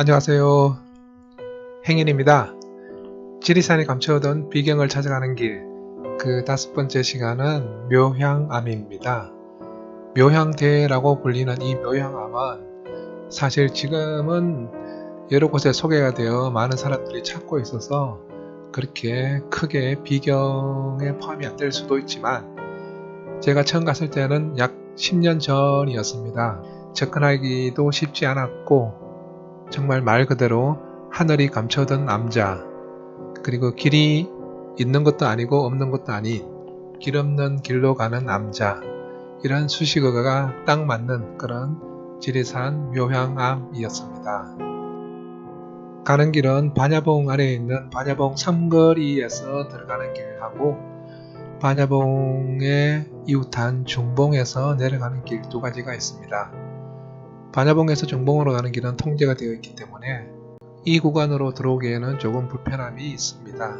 안녕하세요. 행인입니다. 지리산에 감춰오던 비경을 찾아가는 길, 그 다섯 번째 시간은 묘향암입니다. 묘향대라고 불리는 이 묘향암은 사실 지금은 여러 곳에 소개가 되어 많은 사람들이 찾고 있어서 그렇게 크게 비경에 포함이 안 될 수도 있지만 제가 처음 갔을 때는 약 10년 전이었습니다. 접근하기도 쉽지 않았고 정말 말 그대로 하늘이 감춰둔 남자 그리고 길이 있는 것도 아니고 없는 것도 아닌 길 없는 길로 가는 남자 이런 수식어가 딱 맞는 그런 지리산 묘향암이었습니다. 가는 길은 반야봉 아래에 있는 반야봉 삼거리에서 들어가는 길하고 반야봉의 이웃한 중봉에서 내려가는 길 두 가지가 있습니다. 반야봉에서 중봉으로 가는 길은 통제가 되어 있기 때문에 이 구간으로 들어오기에는 조금 불편함이 있습니다.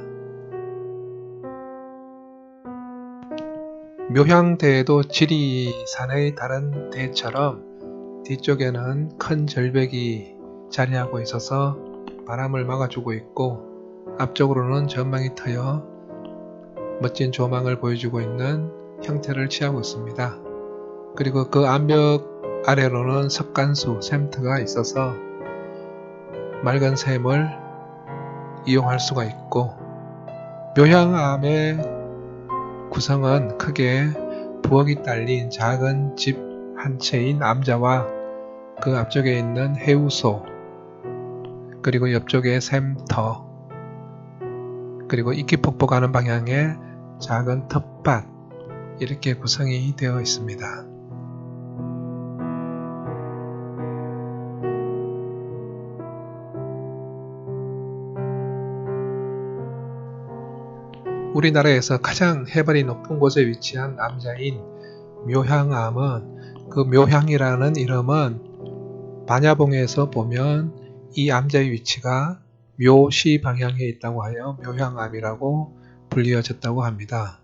묘향대에도 지리산의 다른 대처럼 뒤쪽에는 큰 절벽이 자리하고 있어서 바람을 막아주고 있고 앞쪽으로는 전망이 트여 멋진 조망을 보여주고 있는 형태를 취하고 있습니다. 그리고 그 암벽 아래로는 석간수, 샘트가 있어서 맑은 샘을 이용할 수가 있고 묘향암의 구성은 크게 부엌이 딸린 작은 집 한 채인 암자와 그 앞쪽에 있는 해우소 그리고 옆쪽에 샘터 그리고 이끼폭포 가는 방향에 작은 텃밭 이렇게 구성이 되어 있습니다. 우리나라에서 가장 해발이 높은 곳에 위치한 암자인 묘향암은 그 묘향이라는 이름은 반야봉에서 보면 이 암자의 위치가 묘시 방향에 있다고 하여 묘향암이라고 불리어졌다고 합니다.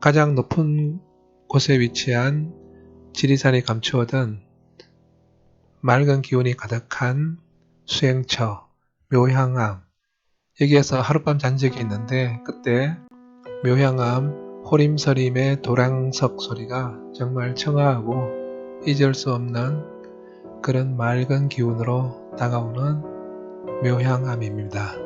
가장 높은 곳에 위치한 지리산이 감추어둔 맑은 기운이 가득한 수행처 묘향암 여기에서 하룻밤 잔 적이 있는데 그때 묘향암 호림서림의 도랑석 소리가 정말 청아하고 잊을 수 없는 그런 맑은 기운으로 다가오는 묘향암입니다.